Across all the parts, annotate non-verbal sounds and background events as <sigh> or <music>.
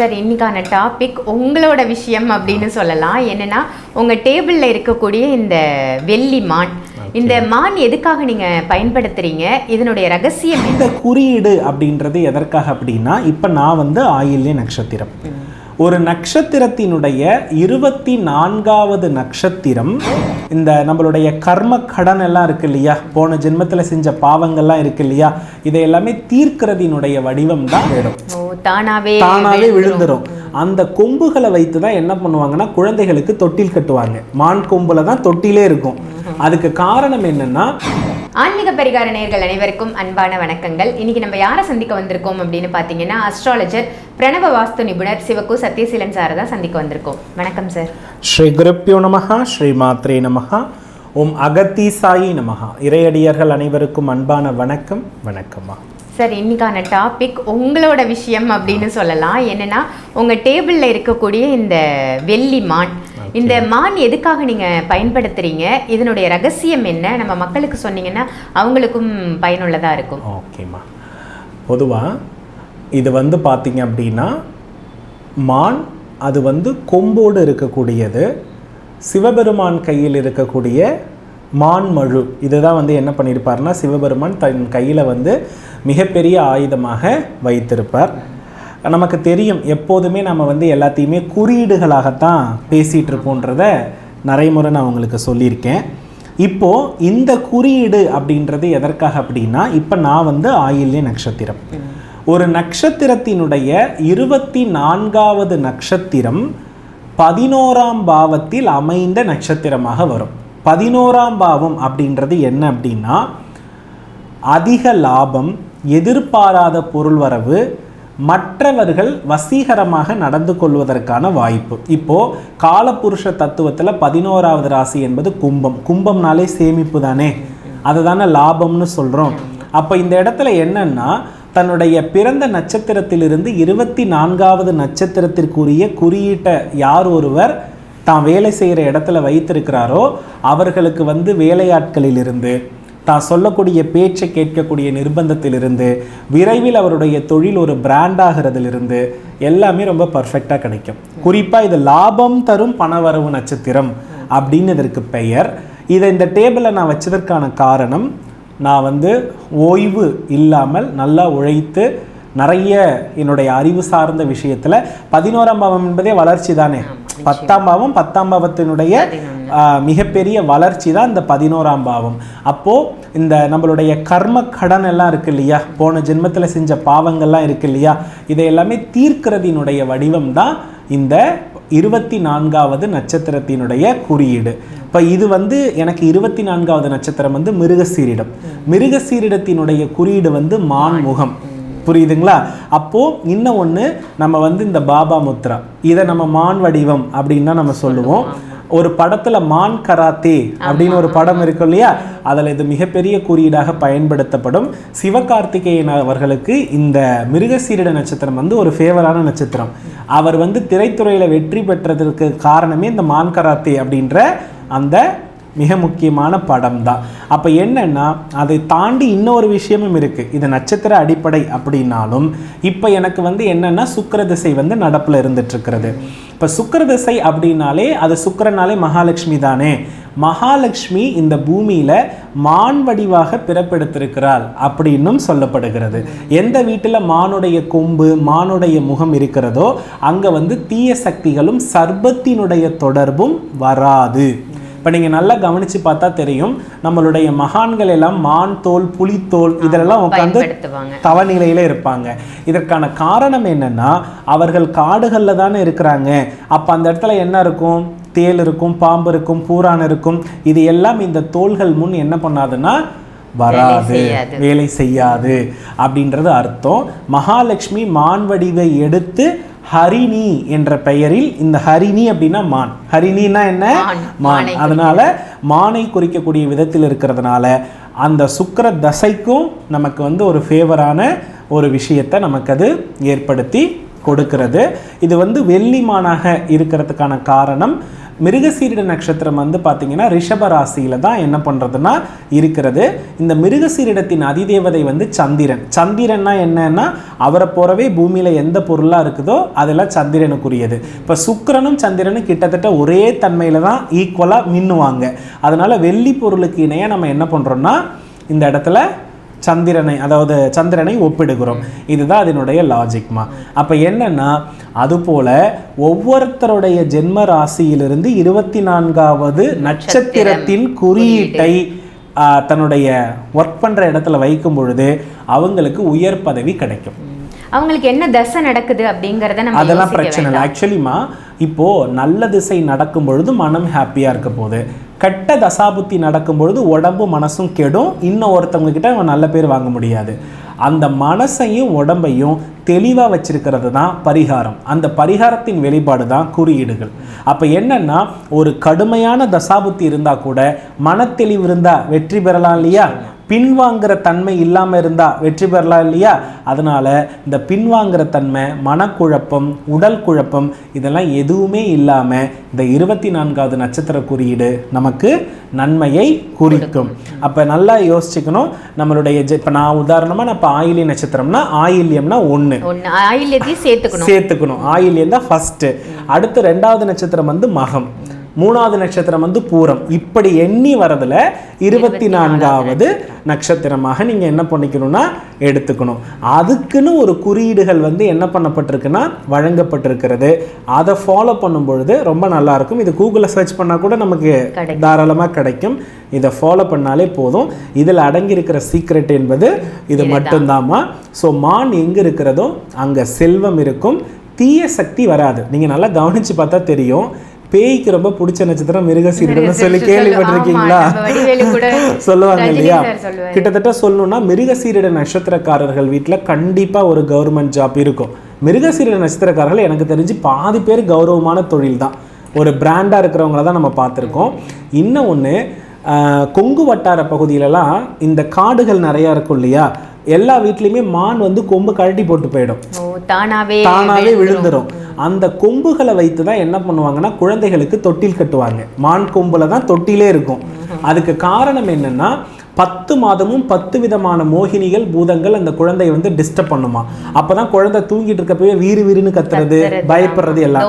Sir இன்னைக்கான topic உங்களோட விஷயம் அப்படின்னு சொல்லலாம். என்னன்னா உங்க டேபிள்ல இருக்கக்கூடிய இந்த வெள்ளி மான். இந்த மான் எதுக்காக நீங்க பயன்படுத்துறீங்க? இதனுடைய ரகசியம்? இந்த குறியீடு அப்படின்றது எதற்காக அப்படின்னா இப்போ நான் வந்து ஆயில்ய நட்சத்திரம். ஒரு நட்சத்திரத்தினுடைய இருபத்தி நான்காவது நட்சத்திரம். இந்த நம்மளுடைய கர்ம கடன் எல்லாம் இருக்கு இல்லையா? போன ஜென்மத்தில் செஞ்ச பாவங்கள்லாம் இருக்கு இல்லையா? இதை எல்லாமே தீர்க்கிறதினுடைய வடிவம் தான் தானாவே தானாவே விழுந்துரும். அந்த கொம்புகளை வைத்து தான் என்ன பண்ணுவாங்கன்னா குழந்தைகளுக்கு தொட்டில் கட்டுவாங்க. மான் கொம்புல தான் தொட்டிலே இருக்கும். அதுக்கு காரணம் என்னன்னா ஆன்மீக பரிகார நேயர்கள் அனைவருக்கும் அன்பான வணக்கங்கள். இன்னைக்கு நம்ம யாரை சந்திக்க வந்திருக்கோம் அப்படின்னு பார்த்தீங்கன்னா அஸ்ட்ராலஜர் பிரணவ வாஸ்து நிபுணர் சிவகு சத்யசீலன் சாரை தான் சந்திக்க வந்திருக்கோம். வணக்கம் சார். ஸ்ரீ குருப்பியோ நமஹா ஸ்ரீ மாத்ரே நமஹா. ஓம் அகத்தி சாயி நமஹா. இறையடியர்கள் அனைவருக்கும் அன்பான வணக்கம். வணக்கம்மா. சார் இன்னைக்கான டாபிக் உங்களோட விஷயம் அப்படின்னு சொல்லலாம். என்னன்னா உங்க டேபிள்ல இருக்கக்கூடிய இந்த வெள்ளி மான். இந்த மான் எதுக்காக நீங்க பயன்படுத்துறீங்க? இதனுடைய ரகசியம் என்ன? நம்ம மக்களுக்கு சொன்னீங்கன்னா அவங்களுக்கும் பயனுள்ளதா இருக்கும். ஓகேம்மா. பொதுவாக இது வந்து பார்த்தீங்க அப்படின்னா மான் அது வந்து கொம்போடு இருக்கக்கூடியது. சிவபெருமான் கையில் இருக்கக்கூடிய மான் மழு. இதுதான் வந்து என்ன பண்ணியிருப்பார்னா சிவபெருமான் தன் கையில் வந்து மிகப்பெரிய ஆயுதமாக வைத்திருப்பார். நமக்கு தெரியும் எப்போதுமே நம்ம வந்து எல்லாத்தையுமே குறியீடுகளாகத்தான் பேசிகிட்டு இருப்போன்றத நரைமுறை நான் உங்களுக்கு சொல்லியிருக்கேன். இப்போது இந்த குறியீடு அப்படின்றது எதற்காக அப்படின்னா இப்போ நான் வந்து ஆயில்ய நட்சத்திரம். ஒரு நட்சத்திரத்தினுடைய இருபத்தி நான்காவது நட்சத்திரம் பதினோராம் பாவத்தில் அமைந்த நட்சத்திரமாக வரும். பதினோராம் பாவம் அப்படின்றது என்ன அப்படின்னா அதிக லாபம் எதிர்பாராத பொருள் வரவு மற்றவர்கள் வசீகரமாக நடந்து கொள்வதற்கான வாய்ப்பு. இப்போ காலபுருஷ தத்துவத்தில் பதினோராவது ராசி என்பது கும்பம். கும்பம்னாலே சேமிப்பு தானே. அதை தானே லாபம்னு சொல்கிறோம் அப்போ இந்த இடத்துல என்னன்னா தன்னுடைய பிறந்த நட்சத்திரத்திலிருந்து இருபத்தி நான்காவது நட்சத்திரத்திற்குரிய குறியீட்டை யார் ஒருவர் தான் வேலை செய்கிற இடத்துல வைத்திருக்கிறாரோ அவர்களுக்கு வந்து வேலையாட்களிலிருந்து தான் சொல்லக்கூடிய பேச்சை கேட்கக்கூடிய நிர்பந்தத்திலிருந்து விரைவில் அவருடைய தொழில் ஒரு பிராண்டாகிறதுலிருந்து எல்லாமே ரொம்ப பர்ஃபெக்டாக கிடைக்கும். குறிப்பாக இது லாபம் தரும் பணவரவு நட்சத்திரம் அப்படின்னு இதற்கு பெயர். இதை இந்த டேபிளில் நான் வச்சதற்கான காரணம் நான் வந்து ஓய்வு இல்லாமல் நல்லா உழைத்து நிறைய என்னுடைய அறிவு சார்ந்த விஷயத்தில் பதினோராம் பாவம் என்பதே வளர்ச்சி தானே? பத்தாம் பாவம் பத்தாம் பாவத்தினுடைய மிகப்பெரிய வளர்ச்சி தான் இந்த பதினோராம் பாவம். அப்போது இந்த நம்மளுடைய கர்ம கடன் எல்லாம் இருக்கு இல்லையா? போன ஜென்மத்தில் செஞ்ச பாவங்கள்லாம் இருக்கு இல்லையா? இதை எல்லாமே தீர்க்கிறதினுடைய வடிவம் தான் இந்த இருபத்தி நான்காவது நட்சத்திரத்தினுடைய குறியீடு. இப்போ இது வந்து எனக்கு இருபத்தி நான்காவது நட்சத்திரம் வந்து மிருகசீரிடம். மிருகசீரிடத்தினுடைய குறியீடு வந்து மான்முகம். புரியுதுங்களா? அப்போ இன்னும் ஒன்று நம்ம வந்து இந்த பாபா முத்ரா. இதை நம்ம மான் வடிவம் அப்படின்னு தான் நம்ம சொல்லுவோம். ஒரு படத்துல மான் கராத்தே அப்படின்னு ஒரு படம் இருக்கு இல்லையா? அதில் இது மிகப்பெரிய குறியீடாக பயன்படுத்தப்படும் சிவகார்த்திகேயன் அவர்களுக்கு இந்த மிருகசீரிட நட்சத்திரம் வந்து ஒரு ஃபேவரான நட்சத்திரம். அவர் வந்து திரைத்துறையில் வெற்றி பெற்றதற்கு காரணமே இந்த மான் கராத்தே அப்படின்ற அந்த மிக முக்கியமான படம் தான் அப்போ என்னென்னா அதை தாண்டி இன்னொரு விஷயமும் இருக்குது இது நட்சத்திர அடிப்படை அப்படின்னாலும் இப்போ எனக்கு வந்து என்னென்னா சுக்கர திசை வந்து நடப்பில் இருந்துட்டுருக்கிறது. இப்போ சுக்கர திசை அப்படின்னாலே அது சுக்கரனாலே மகாலட்சுமி தானே. மகாலட்சுமி இந்த பூமியில் மான் வடிவாக பிறப்பெடுத்திருக்கிறாள் அப்படின்னும் சொல்லப்படுகிறது. எந்த வீட்டில் மானுடைய கொம்பு மானுடைய முகம் இருக்கிறதோ அங்கே வந்து தீய சக்திகளும் சர்பத்தினுடைய தொடர்பும் வராது. இப்போ நீங்கள் நல்லா கவனித்து பார்த்தா தெரியும். நம்மளுடைய மகான்கள் எல்லாம் மான் தோல் புலித்தோல் இதெல்லாம் உட்காந்து தவநிலையில இருப்பாங்க. இதற்கான காரணம் என்னன்னா அவர்கள் காடுகளில் தானே இருக்கிறாங்க. அப்போ அந்த இடத்துல என்ன இருக்கும்? தேல் இருக்கும் பாம்பு இருக்கும் பூரான் இருக்கும். இது எல்லாம் இந்த தோள்கள் முன் என்ன பண்ணாதுன்னா வராது. வேலை செய்யாது. அப்படின்றது அர்த்தம். மகாலட்சுமி மான் வடிவை எடுத்து ஹரிணி என்ற பெயரில் இந்த ஹரிணி அப்படின்னா மான். ஹரிணின்னா என்ன? மான். அதனால மானை குறிக்கக்கூடிய விதத்தில் இருக்கிறதுனால அந்த சுக்கிர தசைக்கும் நமக்கு வந்து ஒரு ஃபேவரான ஒரு விஷயத்தை நமக்கு அது ஏற்படுத்தி கொடுக்கிறது. இது வந்து வெள்ளிமானாக இருக்கிறதுக்கான காரணம். மிருகசீரிட நட்சத்திரம் வந்து பார்த்தீங்கன்னா ரிஷப ராசியில் தான் என்ன பண்ணுறதுன்னா இருக்கிறது. இந்த மிருகசீரிடத்தின் அதிதேவதை வந்து சந்திரன். சந்திரன்னா என்னன்னா அவரை போறவே பூமியில் எந்த பொருளாக இருக்குதோ அதெல்லாம் சந்திரனுக்குரியது. இப்போ சுக்கரனும் சந்திரனும் கிட்டத்தட்ட ஒரே தன்மையில் தான் ஈக்குவலாக மின்னுவாங்க. அதனால் வெள்ளி பொருளுக்கு இணையாக நம்ம என்ன பண்ணுறோன்னா இந்த இடத்துல சந்திரனை அதாவது சந்திரனை ஒப்பிடுகிறோம். இதுதான் அதனுடைய லாஜிக்மா அப்போ என்னன்னா அதுபோல ஒவ்வொருத்தருடைய ஜென்ம ராசியிலிருந்து இருபத்தி நான்காவது நட்சத்திரத்தின் குறியீட்டை தன்னுடைய ஒர்க் பண்ற இடத்துல வைக்கும் பொழுது அவங்களுக்கு உயர் பதவி கிடைக்கும். அவங்களுக்கு என்ன தசை நடக்குது அப்படிங்கறத நம்ம அதெல்லாம் பிரச்சனை இல்லை. ஆக்சுவலிமா இப்போ நல்ல திசை நடக்கும் பொழுது மனம் ஹாப்பியா இருக்க போகுது. கெட்ட தசாபுத்தி நடக்கும் பொழுது உடம்பு மனசும் கெடும். இன்னும் ஒருத்தவங்க கிட்ட அவன் நல்ல பேர் வாங்க முடியாது. அந்த மனசையும் உடம்பையும் தெளிவாக வச்சிருக்கிறது தான் பரிகாரம். அந்த பரிகாரத்தின் வெளிப்பாடு தான் குறியீடுகள். அப்போ என்னென்னா ஒரு கடுமையான தசாபுத்தி இருந்தால் கூட மனத்தெளிவு இருந்தால் வெற்றி பெறலாம் இல்லையா? பின்வாங்குற தன்மை இல்லாமல் இருந்தால் வெற்றி பெறலாம் இல்லையா? அதனால் இந்த பின்வாங்குற தன்மை மனக்குழப்பம் உடல் குழப்பம் இதெல்லாம் எதுவுமே இல்லாமல் இந்த இருபத்தி நான்காவது நட்சத்திர குறியீடு நமக்கு நன்மையை குறிக்கும். அப்போ நல்லா யோசிச்சுக்கணும். நம்மளுடைய இப்போ நான் உதாரணமாக நான் இப்போ ஆயிலிய நட்சத்திரம்னா ஆயில்யம்னா ஒன்று ஆயில்யத்தையும் சேர்த்துக்கணும். சேர்த்துக்கணும். ஆயில்யம் தான் ஃபஸ்ட்டு அடுத்து ரெண்டாவது நட்சத்திரம் வந்து மகம். மூணாவது நட்சத்திரம் வந்து பூரம். இப்படி எண்ணி வரதுல இருபத்தி நான்காவது நட்சத்திரமாக நீங்கள் என்ன பண்ணிக்கணும்னா எடுத்துக்கணும். அதுக்குன்னு ஒரு குறியீடுகள் வந்து என்ன பண்ணப்பட்டிருக்குன்னா வழங்கப்பட்டிருக்கிறது. அதை ஃபாலோ பண்ணும் பொழுது ரொம்ப நல்லா இருக்கும் இது கூகுளில் சர்ச் பண்ணால் கூட நமக்கு. தாராளமாக கிடைக்கும். இதை ஃபாலோ பண்ணாலே போதும். இதில் அடங்கியிருக்கிற சீக்ரெட் என்பது இது மட்டும்தாம்மா. ஸோ மான் எங்கே இருக்கிறதோ அங்கே செல்வம் இருக்கும். தீய சக்தி வராது. நீங்கள் நல்லா கவனிச்சு பார்த்தா தெரியும். பேய்க்கு ரொம்ப பிடிச்ச நட்சத்திரம் மிருகசீரிடம்னு சொல்லி கேள்விப்பட்டிருக்கீங்களா? சொல்லுவாங்க இல்லையா. கிட்டத்தட்ட சொல்லணும்னா மிருகசீரிட நட்சத்திரக்காரர்கள் வீட்டில் கண்டிப்பாக ஒரு கவர்மெண்ட் ஜாப் இருக்கும். மிருகசீரிட நட்சத்திரக்காரர்கள் எனக்கு தெரிஞ்சு பாதி பேர் கௌரவமான தொழில் தான் ஒரு பிராண்டாக இருக்கிறவங்கள தான் நம்ம பார்த்துருக்கோம். இன்னும் ஒன்று கொங்கு வட்டார பகுதியிலலாம் இந்த காடுகள் நிறையா இருக்கும் இல்லையா? எல்லா வீட்லேயுமே மான் வந்து கொம்பு கழட்டி போட்டு போயிடும். தானாவே தானாவே விழுந்துரும். அந்த கொம்புகளை வைத்து தான் என்ன பண்ணுவாங்கன்னா குழந்தைகளுக்கு தொட்டில் கட்டுவாங்க. மான் கொம்புல தான் தொட்டிலே இருக்கும். அதுக்கு காரணம் என்னன்னா பத்து மாதமும் பத்து விதமான மோகினிகள் பூதங்கள் அந்த குழந்தையை வந்து டிஸ்டர்ப் பண்ணுமா. அப்பதான் குழந்தை தூங்கிட்டு இருக்கப்பவே வீறு வீறுன்னு கத்துறது பயப்படுறது எல்லாம்.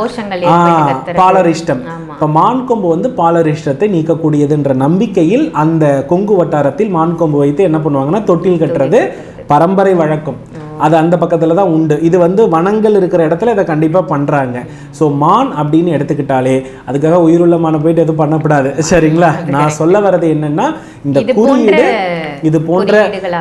பாலரிஷ்டம். இப்போ மான் கொம்பு வந்து பாலரிஷ்டத்தை நீக்கக்கூடியதுன்ற நம்பிக்கையில் அந்த கொங்கு வட்டாரத்தில் மான் கொம்பு வைத்து என்ன பண்ணுவாங்கன்னா தொட்டில் கட்டுறது. பரம்பரை வழக்கம். அது அந்த பக்கத்தில் தான் உண்டு. இது வந்து வனங்கள் இருக்கிற இடத்துல இதை கண்டிப்பாக பண்ணுறாங்க ஸோ மான் அப்படின்னு எடுத்துக்கிட்டாலே அதுக்காக உயிருள்ள மானை போயிட்டு எதுவும் பண்ணக்கூடாது <laughs> சரிங்களா? நான் சொல்ல வர்றது என்னன்னா இந்த குறியீடு இது போன்ற.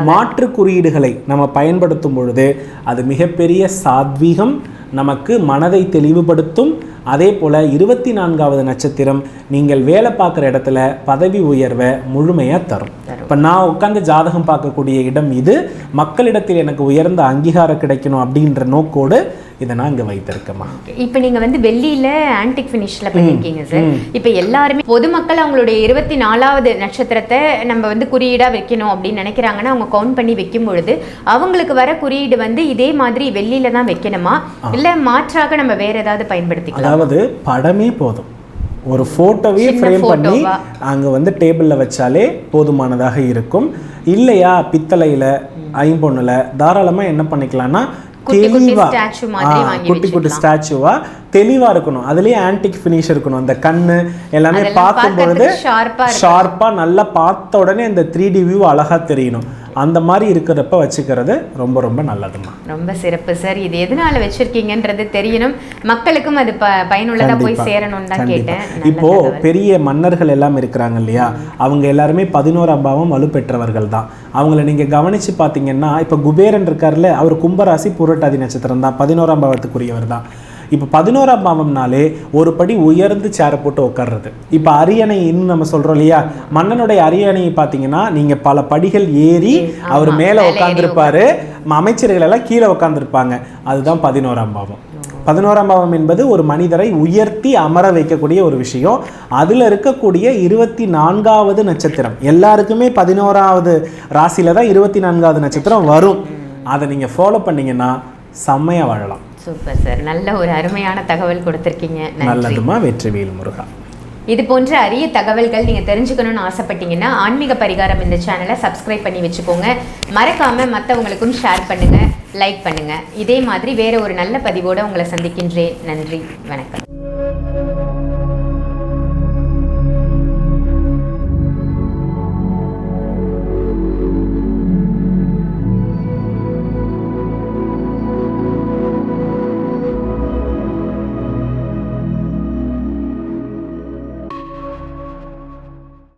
மாற்று குறியீடுகளை நம்ம பயன்படுத்தும் பொழுது அது மிகப்பெரிய சாத்வீகம் நமக்கு மனதை தெளிவுபடுத்தும் அதே போல் இருபத்தி நான்காவது நட்சத்திரம் நீங்கள் வேலை பார்க்குற இடத்துல பதவி உயர்வை முழுமையாக தரும். இப்போ நான் உட்காந்து ஜாதகம் பார்க்கக்கூடிய இடம் இது. மக்களிடத்தில் எனக்கு உயர்ந்த அங்கீகாரம் கிடைக்கணும் அப்படின்ற நோக்கோடு இதை நான் இங்கே வைத்திருக்கேம்மா. இப்போ நீங்க வந்து வெள்ளியில ஆன்டிக் ஃபினிஷ்ல பண்ணிருக்கீங்க சார் இப்போ எல்லாருமே பொதுமக்கள் அவங்களுடைய இருபத்தி நாலாவது நட்சத்திரத்தை நம்ம வந்து குறியீடா வைக்கணும் அப்படின்னு நினைக்கிறாங்கன்னா அவங்க கவுண்ட் பண்ணி வைக்கும் பொழுது அவங்களுக்கு வர குறியீடு வந்து இதே மாதிரி வெள்ளியில தான் வைக்கணுமா? இல்ல மாற்றாக நம்ம வேற ஏதாவது பயன்படுத்திக்கலாம்? அதாவது படமே போதும். ஒரு ஃபோட்டோவே ஃப்ரேம் பண்ணி? அங்கே வந்து டேபிளில் வச்சாலே போதுமானதாக இருக்கும். இல்லையா பித்தளையில் ஐம்பொன்னில் தாராளமாக என்ன பண்ணிக்கலாம்னா தெளிவா குட்டி குட்டி ஸ்டாச்சுவா தெளிவா இருக்கணும். அதுலயே ஆன்டிக் ஃபினிஷ் இருக்கணும். அந்த கண்ணு எல்லாமே பார்க்கும் பொழுது. ஷார்ப்பா நல்லா பார்த்த உடனே இந்த த்ரீ டி வியூ அழகா தெரியணும். அந்த மாதிரி இருக்கிறப்ப வச்சுக்கிறது ரொம்ப ரொம்ப நல்லதுமா ரொம்ப சிறப்பு சார். இது எதனால வச்சிருக்கீங்கன்றது தெரியணும். மக்களுக்கும் அது ப பயனுள்ளதா போய். சேரணும்னு தான். கேட்டேன். இப்போ. பெரிய மன்னர்கள் எல்லாம் இருக்கிறாங்க இல்லையா? அவங்க எல்லாருமே பதினோராம் பாவம் வலுப்பெற்றவர்கள் தான். அவங்கள நீங்க கவனிச்சு பார்த்தீங்கன்னா இப்போ குபேரன் இருக்கார்ல அவர் கும்பராசி புரட்டாதி நட்சத்திரம் தான். பதினோராம் பாவத்துக்குரியவர் தான். இப்போ பதினோராம் பாவம்னாலே ஒரு படி உயர்ந்து சேரை போட்டு உட்கார்றது இப்போ அரியணை இன்னும் நம்ம சொல்றோம் இல்லையா? மன்னனுடைய அரியணையை பார்த்தீங்கன்னா நீங்க பல படிகள் ஏறி அவர் மேலே உட்காந்துருப்பாரு அமைச்சர்கள் எல்லாம் கீழே உட்காந்துருப்பாங்க அதுதான் பதினோராம் பாவம். பதினோராம் பாவம் என்பது ஒரு மனிதரை உயர்த்தி அமர வைக்கக்கூடிய ஒரு விஷயம். அதில் இருக்கக்கூடிய இருபத்தி நான்காவது நட்சத்திரம். எல்லாருக்குமே பதினோராவது ராசியில தான் இருபத்தி நான்காவது நட்சத்திரம் வரும். அதை நீங்கள் ஃபாலோ பண்ணீங்கன்னா செம்மையாக வாழலாம். Super sir. நல்ல ஒரு அருமையான தகவல் கொடுத்துருக்கீங்க. நன்றி. நல்லதுமா வெற்றிவேல் முருகா? இது போன்ற அரிய தகவல்கள் நீங்கள் தெரிஞ்சுக்கணும்னு ஆசைப்பட்டீங்கன்னா ஆன்மீக பரிகாரம் இந்த சேனலை சப்ஸ்கிரைப் பண்ணி வச்சுக்கோங்க. மறக்காமல் மற்றவங்களுக்கும் ஷேர் பண்ணுங்கள் லைக் பண்ணுங்கள் இதே மாதிரி வேற ஒரு நல்ல பதிவோடு உங்களை சந்திக்கின்றேன். நன்றி வணக்கம்.